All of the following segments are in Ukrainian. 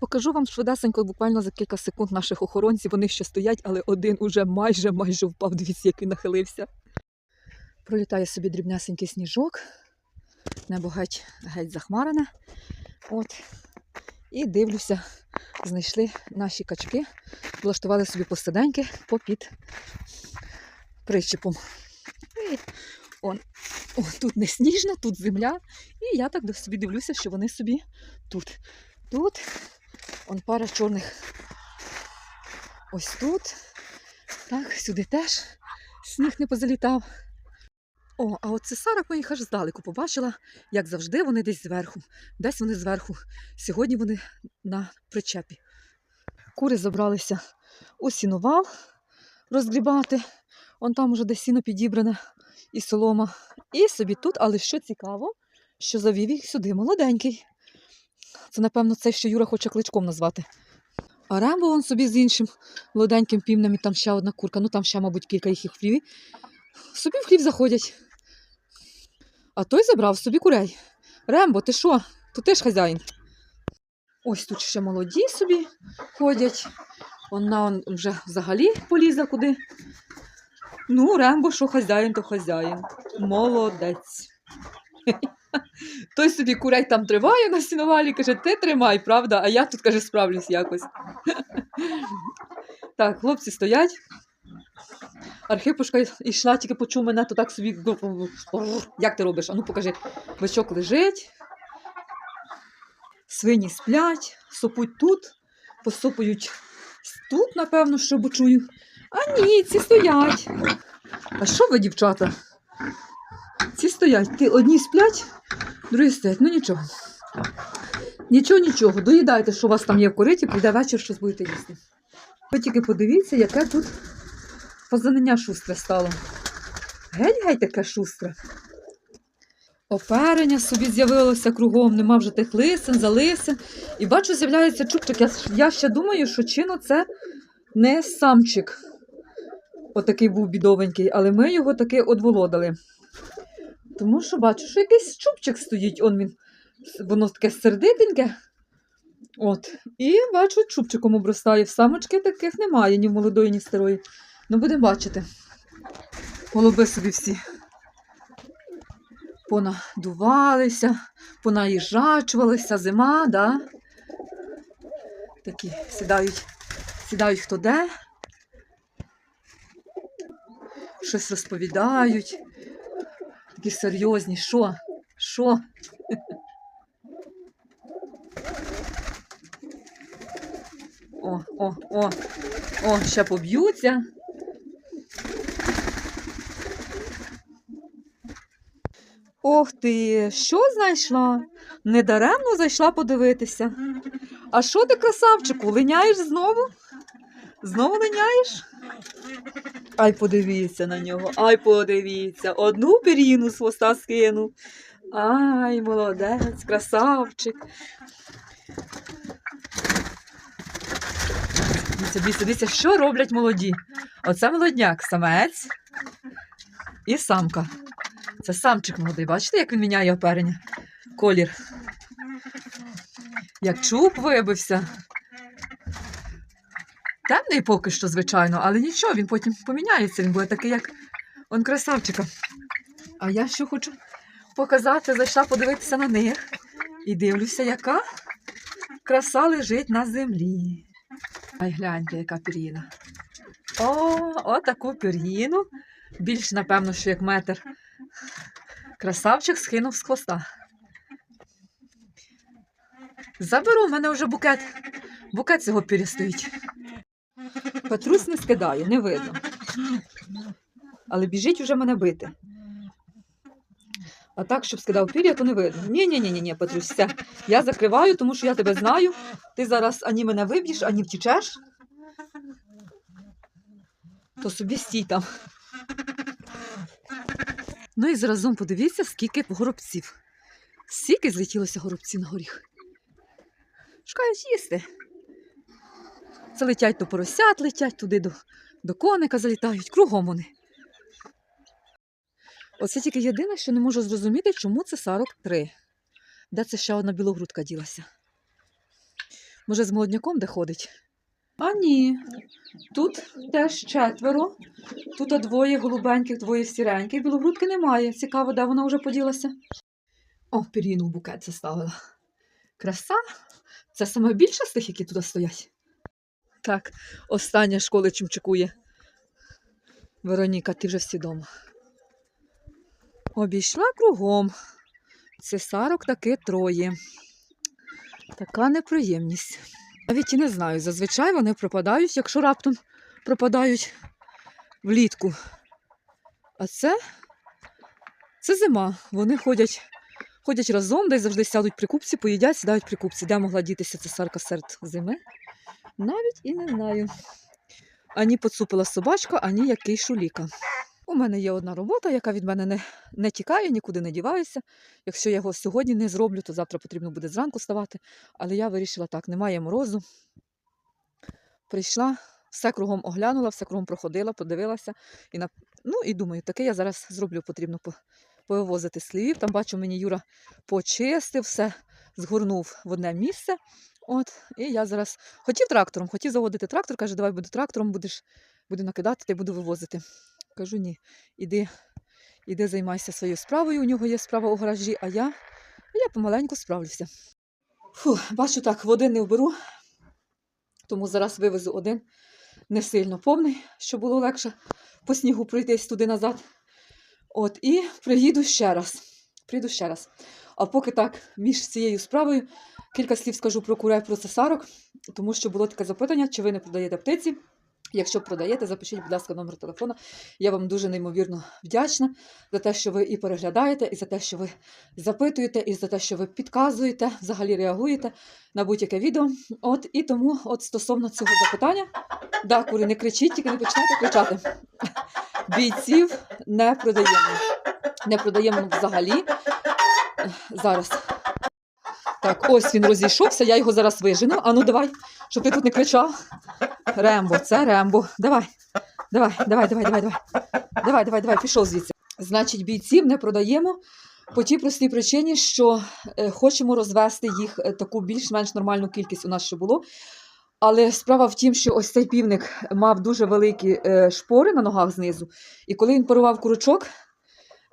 Покажу вам швидесенько, буквально за кілька секунд наших охоронців. Вони ще стоять, але один уже майже майже впав. Дивіться, який нахилився. Пролітає собі дрібнесенький сніжок. Небо геть, геть захмарене. От. І дивлюся, знайшли наші качки, влаштували собі посиденьки попід прищепом. І он, о, тут не сніжно, тут земля. І я так собі дивлюся, що вони собі тут. Тут он пара чорних. Ось тут. Так, сюди теж сніг не позалітав. О, а оце Сара їх аж здалеку побачила, як завжди, вони десь зверху. Десь вони зверху. Сьогодні вони на причепі. Кури забралися у сіновал розгрібати. Он там уже десь сіно підібране і солома. І собі тут, але що цікаво, що завів їх сюди молоденький. Це, напевно, цей, що Юра хоче кличком назвати. А Рембо он собі з іншим молоденьким півнем, і там ще одна курка, ну там ще, мабуть, кілька їх і в. Собі в хлів заходять. А той забрав собі курей. Рембо, ти що? То ти ж хазяїн. Ось тут ще молоді собі ходять. Вона он вже взагалі полізла куди. Ну, Рембо, що хазяїн, то хазяїн. Молодець. Той собі курей там триває на сіновалі, каже, ти тримай, правда? А я тут, каже, справлюсь якось. Так, хлопці стоять. Архипушка йшла, тільки почув мене, то так собі. Як ти робиш? Ану покажи. Бичок лежить, свині сплять, сопуть тут, посопують тут, напевно, що бо чую. А ні, ці стоять. А що ви, дівчата? Стоять. Ти одні сплять, другі стоять. Ну нічого. Нічого, нічого. Доїдайте, що у вас там є в кориті, прийде вечір, щось будете їсти. Ви тільки подивіться, яке тут позанення шустре стало. Геть-геть таке шустре. Оперення собі з'явилося кругом, нема вже тих лисин, залисин. І бачу, з'являється чубчик. Я, я ще думаю, що чино це не самчик. Отакий був бідовенький, але ми його таки одволодали. Тому що бачу, що якийсь чубчик стоїть, он він, воно таке сердитеньке. От. І бачу, чубчиком обростає. В самочки таких немає, ні в молодої, ні старої. Ну, будемо бачити. Голуби собі всі понадувалися, понаїжачувалися, зима, да? Такі сідають, сідають хто де, щось розповідають. Такі серйозні. Що? Що? О, о, о, о, ще поб'ються. Ох ти, що знайшла? Недаремно зайшла подивитися. А що ти, красавчику, линяєш знову? Знову линяєш? Ай, подивіться на нього, ай, подивіться. Одну пір'їну з хвоста скинув. Ай, молодець, красавчик. Дивіться, дивіться, що роблять молоді. Оце молодняк, самець і самка. Це самчик молодий. Бачите, як він міняє оперення? Колір. Як чуб вибився. Темний поки що, звичайно, але нічого, він потім поміняється, він буде такий, як он красавчика. А я що хочу показати, зайшла подивитися на них. І дивлюся, яка краса лежить на землі. Ай, гляньте, яка пір'їна. О, отаку пір'їну. Більш, напевно, що як метр. Красавчик скинув з хвоста. Заберу, в мене вже букет. Букет цього пір'я стоїть. Петрусь не скидає, не видно. Але біжить уже мене бити. А так, щоб скидав пір'я, то не видно. Ні, ні, ні, ні, ні, все. Я закриваю, тому що я тебе знаю. Ти зараз ані мене виб'єш, ані втічеш. То собі стій там. Ну і заразом подивіться, скільки горобців. Скільки злетілося горобців на горіх. Шукають їсти. Це летять до поросят, летять туди до, до коника залітають, кругом вони. Оце тільки єдине, що не можу зрозуміти, чому це 43. Де це ще одна білогрудка ділася? Може, з молодняком де ходить? А ні. Тут теж четверо. Тут двоє голубеньких, двоє сіреньких. Білогрудки немає. Цікаво, де вона вже поділася. О, пір'їну в букет заставила. Краса. Це саме більше з тих, які тут стоять. Так, остання школи чимчикує. Вероніка, ти вже всі дома. Обійшла кругом. Цесарок таки троє. Така неприємність. Навіть і не знаю. Зазвичай вони пропадають, якщо раптом пропадають влітку. А це, це зима. Вони ходять, ходять разом, десь завжди сядуть при купці, поїдять, сідають при купці. Де могла дітися цесарка серед зими? Навіть і не знаю. Ані поцупила собачка, ані який шуліка. У мене є одна робота, яка від мене не, не тікає, нікуди не дівається. Якщо я його сьогодні не зроблю, то завтра потрібно буде зранку ставати. Але я вирішила так, немає морозу. Прийшла, все кругом оглянула, все кругом проходила, подивилася. І на... Ну і думаю, таке я зараз зроблю, потрібно по- повивозити слівів. Там бачу, мені Юра почистив, все згорнув в одне місце. От, і я зараз хотів трактором, хотів заводити трактор, каже, давай буду трактором, будеш, буду накидати, й буду вивозити. Кажу, ні, іди, іди займайся своєю справою, у нього є справа у гаражі, а я, я помаленьку справлюся. Фу, бачу так, води не вберу, тому зараз вивезу один не сильно повний, щоб було легше по снігу пройтись туди назад. От, і приїду ще раз. Прийду ще раз. А поки так, між цією справою, кілька слів скажу про курей про цесарок, тому що було таке запитання, чи ви не продаєте птиці. Якщо продаєте, запишіть, будь ласка, номер телефона. Я вам дуже неймовірно вдячна за те, що ви і переглядаєте, і за те, що ви запитуєте, і за те, що ви підказуєте, взагалі реагуєте на будь-яке відео. От і тому, от стосовно цього запитання, да, кури, не кричіть, тільки не починайте кричати. Бійців не продаємо. Не продаємо взагалі. Зараз. Так, ось він розійшовся, я його зараз вижену. А ну давай, щоб ти тут не кричав. Рембо, це Рембо. Давай. Давай, давай, давай, давай, давай. Давай, давай, давай, пішов звідси. Значить, бійців не продаємо по тій простій причині, що е, хочемо розвести їх е, таку більш-менш нормальну кількість у нас ще було. Але справа в тім, що ось цей півник мав дуже великі е, шпори на ногах знизу, і коли він порував курочок,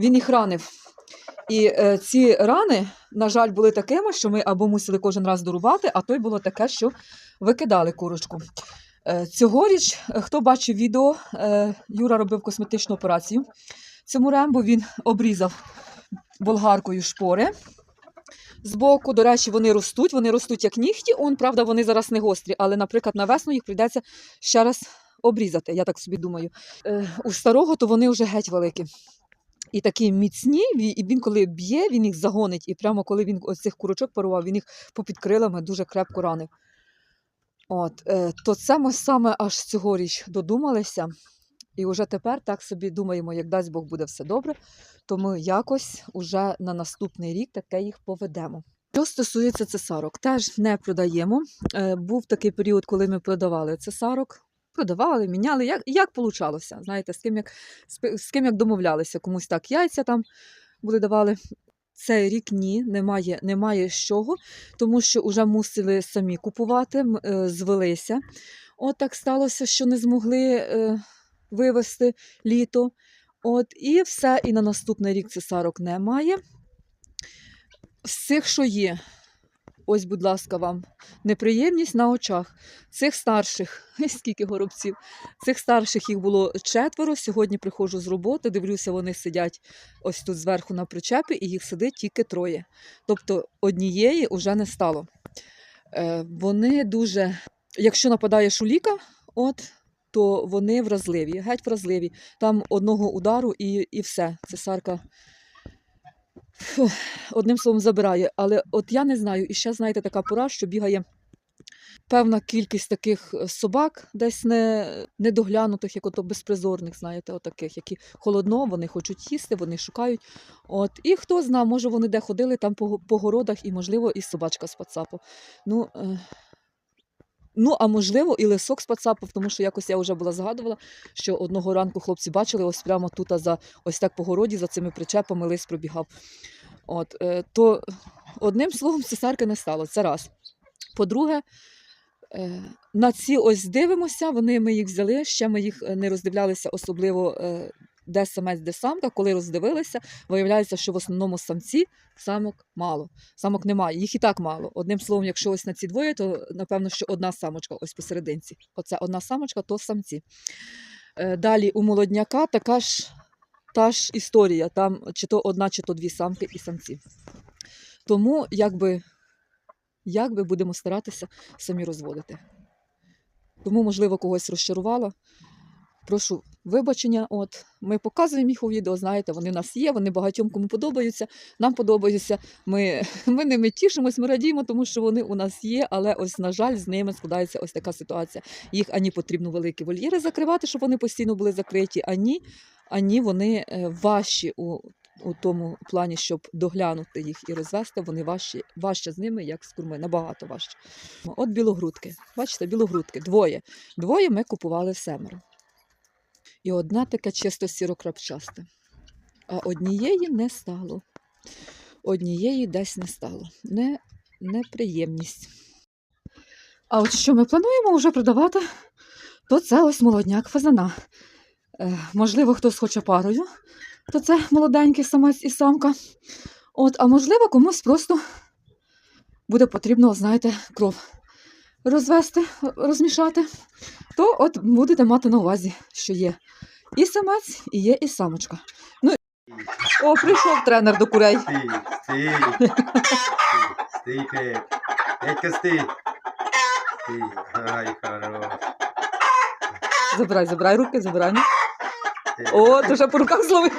він їх ранив. І е, ці рани, на жаль, були такими, що ми або мусили кожен раз дорубати, а то й було таке, що викидали курочку. Е, цьогоріч, е, хто бачив відео, е, Юра робив косметичну операцію. Цьому рембу він обрізав болгаркою шпори. Збоку, до речі, вони ростуть, вони ростуть як нігті. Он, правда, вони зараз не гострі, але, наприклад, на весну їх прийдеться ще раз обрізати, я так собі думаю. Е, у старого то вони вже геть великі. І такі міцні, і він коли б'є, він їх загонить. І прямо коли він ось цих курочок парував, він їх попід крилами дуже крепко ранив. От, е, то це ми саме аж цьогоріч додумалися. І вже тепер так собі думаємо, як дасть Бог буде все добре, то ми якось уже на наступний рік таке їх поведемо. Що стосується цесарок, теж не продаємо. Е, був такий період, коли ми продавали цесарок. Продавали, міняли, як, як получалося. Знаєте, з ким як, з, ким як домовлялися, комусь так яйця там були давали. Цей рік ні, немає, немає з чого, тому що вже мусили самі купувати, е, звелися. От так сталося, що не змогли е, вивезти літо. От, і все, і на наступний рік цесарок немає. Цих, що є, ось, будь ласка, вам неприємність на очах. Цих старших, скільки горобців, цих старших їх було четверо. Сьогодні приходжу з роботи, дивлюся, вони сидять ось тут зверху на причепі, і їх сидить тільки троє. Тобто однієї вже не стало. Е, вони дуже, якщо нападає шуліка, от, то вони вразливі, геть вразливі. Там одного удару і, і все. Цесарка одним словом забирає. Але от я не знаю, і ще знаєте, така пора, що бігає певна кількість таких е, собак, десь не, недоглянутих, як ото безпризорних, знаєте, отаких, які холодно, вони хочуть їсти, вони шукають. От, і хто зна, може вони де ходили там по, по городах, і, можливо, і собачка з пацапу. Ну, е, Ну, а можливо, і лисок з пацапов, тому що якось я вже була згадувала, що одного ранку хлопці бачили ось прямо тут, за ось так по городі, за цими причепами лис пробігав. От, е, то одним словом, цесарки не стало. Це раз. По-друге, Е, На ці ось дивимося, вони ми їх взяли, ще ми їх е, не роздивлялися особливо, де самець, де самка. Коли роздивилися, виявляється, що в основному самці самок мало. Самок немає, їх і так мало. Одним словом, якщо ось на ці двоє, то напевно, що одна самочка ось посерединці. Оце одна самочка, то самці. Далі у молодняка така ж та ж історія. Там чи то одна, чи то дві самки і самці. Тому якби, якби будемо старатися самі розводити. Тому, можливо, когось розчарувала. Прошу вибачення. От ми показуємо їх у відео. Знаєте, вони в нас є, вони багатьом кому подобаються. Нам подобаються. Ми, ми ними тішимось, ми радіємо, тому що вони у нас є. Але ось, на жаль, з ними складається ось така ситуація. Їх ані потрібно великі вольєри закривати, щоб вони постійно були закриті, ані, ані вони е, важчі у, у тому плані, щоб доглянути їх і розвести. Вони важчі, важче з ними, як з курми, набагато важче. От білогрудки. Бачите, білогрудки. Двоє. Двоє ми купували в семеро. І одна така чисто сірокрапчаста. А однієї не стало. Однієї десь не стало. Не, неприємність. А от що ми плануємо вже продавати, то це ось молодняк фазана. Е, можливо, хтось хоче парою, то це молоденький самець і самка. От, а можливо, комусь просто буде потрібно, знаєте, кров розвести, розмішати, то от будете мати на увазі, що є і самець, і є і самочка. Ну, о, прийшов тренер до курей. Стій, стій. Стій, Петь. Петька, стій. Стій. Ай, хорош. Забирай, забирай руки, забирай. Стій. О, ти вже по руках зловив.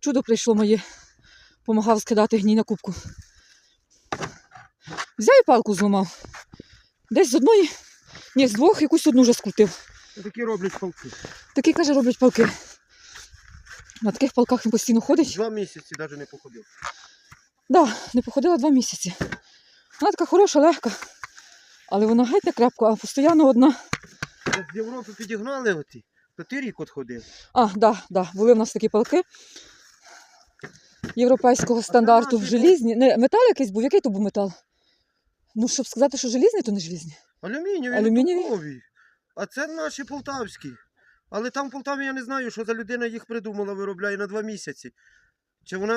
Чудо прийшло моє. Помагав скидати гній на кубку. Взяв і палку зламав. Десь з одної, ні, з двох якусь одну вже скрутив. Такі роблять палки. Такі, каже, роблять палки. На таких палках він постійно ходить. Два місяці навіть не походив. Да, не походила два місяці. Вона така хороша, легка. Але вона геть не крепка, а постійно одна. З Європи підігнали оті, то ти рік от ходив. А, да, да, були в нас такі палки європейського стандарту. в Желізні. Не, метал якийсь був, який то був метал? Ну, щоб сказати, що желізний, то не желізні. Алюмінієві, Алюмінієві? Алюмінієві. А це наші полтавські. Але там в Полтаві я не знаю, що за людина їх придумала, виробляє на два місяці. Чи вона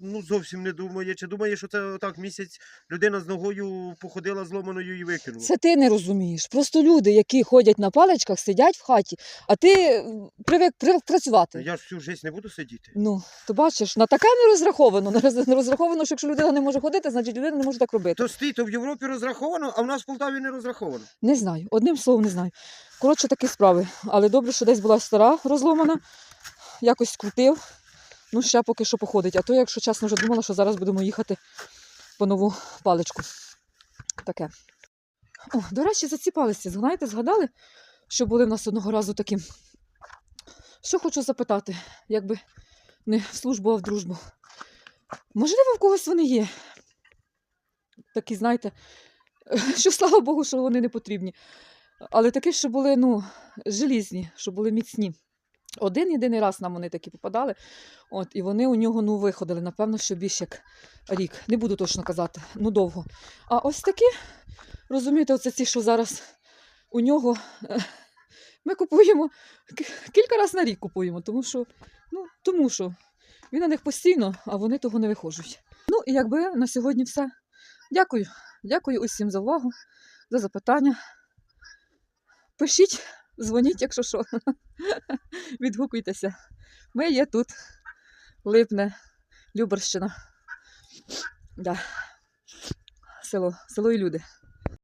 ну, зовсім не думає, чи думає, що це отак місяць людина з ногою походила зломаною і викинула. Це ти не розумієш. Просто люди, які ходять на паличках, сидять в хаті, а ти привик, привик працювати. Я ж всю життя не буду сидіти. Ну, то бачиш, на таке не розраховано. Не не розраховано, що якщо людина не може ходити, значить людина не може так робити. То стій, то в Європі розраховано, а в нас в Полтаві не розраховано. Не знаю, одним словом не знаю. Коротше, такі справи. Але добре, що десь була стара розломана, якось скрутив. Ну, ще поки що походить. А то, якщо чесно, вже думала, що зараз будемо їхати по нову паличку. Таке. О, до речі, за ці палиці, знаєте, згадали, що були в нас одного разу такі. Що хочу запитати, якби не в службу, а в дружбу. Можливо, в когось вони є. Такі, знаєте, що слава Богу, що вони не потрібні. Але такі, що були ну, желізні, що були міцні. Один єдиний раз нам вони такі попадали, от, і вони у нього ну, виходили, напевно, що більше як рік. Не буду точно казати, ну довго. А ось такі, розумієте, оце ці, що зараз у нього ми купуємо кілька разів на рік купуємо, тому що, ну, тому що він на них постійно, а вони того не виходять. Ну і якби на сьогодні все. Дякую. Дякую усім за увагу, за запитання. Пишіть, дзвоніть, якщо що. Відгукуйтеся. Ми є тут. Липне, Люберщина. Да. Село, село і люди.